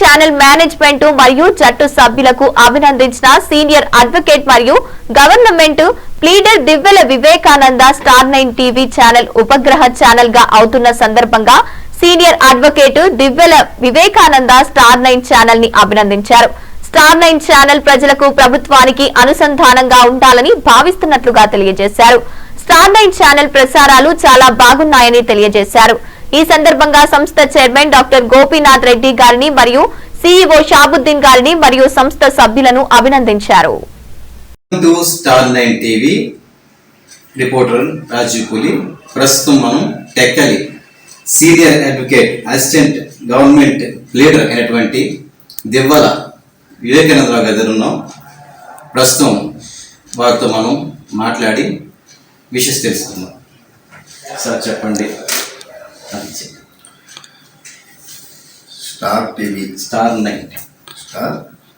Channel management మరియు జట్టు సభ్యులకు అభినందించిన సీనియర్ అడ్వకేట్ మరియు government pleader Divvela Vivekananda Star Nine TV channel ఉపగ్రహ ఛానల్గా అవుతున్న సందర్భంగా senior advocate Divvela Vivekananda Star Nine ఛానల్ని అభినందించారు. స్టార్ నైన్ ఛానల్ ప్రజలకు ప్రభుత్వానికి అనుసంధానంగా ఉండాలని భావిస్తున్నట్లుగా తెలియజేశారు. స్టార్ నైన్ ఛానల్ ప్రసారాలు చాలా బాగున్నాయని తెలియజేశారు. ఈ సందర్భంగా సంస్థ చైర్మన్ డాక్టర్ గోపీనాథ్ రెడ్డి గారిని మరియు సీఈఓ షాబుద్దీన్ గారిని మరియు సంస్థ సభ్యులను అభినందించారు. టీవీ రిపోర్టర్ రాజీవ్ కూలి ప్రస్తుతం మనం Tekkali senior advocate assistant government pleader అయినటువంటి దివ్వల వివేకానందరావు గారి దగ్గర ఉన్నాం. ప్రస్తుతం వారితో మనం మాట్లాడి విషెస్ తెలుసుకుందాం. సార్ చెప్పండి. చెప్పండి. Star TV. Star Nine. Star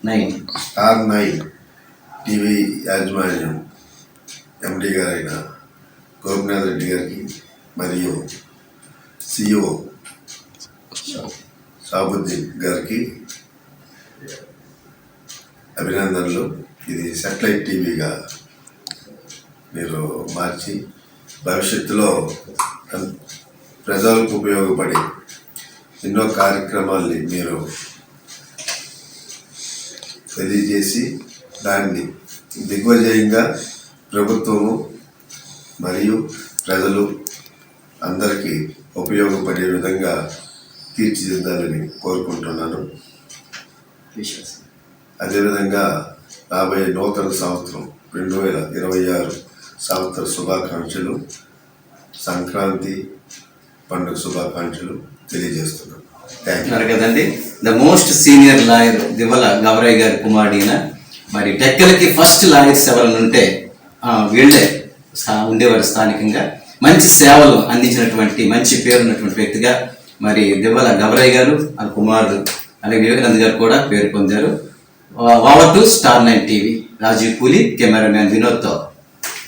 Nine. Star Nine TV యాజమాన్యం ఎండి గారైన గోపినాథ్ రెడ్డి గారికి మరియు సిఇఓ షాబుద్దీన్ గారికి అభినందనలు. ఇది సెటిలైట్ టీవీగా మీరు మార్చి భవిష్యత్తులో ప్రజలకు ఉపయోగపడే ఎన్నో కార్యక్రమాల్ని మీరు తెలియజేసి దాన్ని దిగ్విజయంగా ప్రభుత్వము మరియు ప్రజలు అందరికీ ఉపయోగపడే విధంగా తీర్చిదిద్దాలని కోరుకుంటున్నాను. అదేవిధంగా రాబోయే నూతన సంవత్సరం రెండు వేల ఇరవై ఆరు సంవత్సర శుభాకాంక్షలు. సంక్రాంతి పండుగ శుభాకాంక్షలు తెలియజేస్తున్నాను. థ్యాంక్ కదండి? The most senior lawyer Divvela Gavarayya గారి కుమారుడిన మరి టెక్కలకి ఫస్ట్ లాయర్స్ ఎవరైనా ఉంటే వీళ్ళే ఉండేవారు స్థానికంగా. మంచి సేవలు అందించినటువంటి మంచి పేరున్నటువంటి వ్యక్తిగా మరి దివల గవరయ్య గారు ఆ కుమారుడు అలాగే వివేకానంద్ గారు కూడా పేరు పొందారు. Waiver to Star Nine TV Rajiv Puli cameraman వినోద్తో.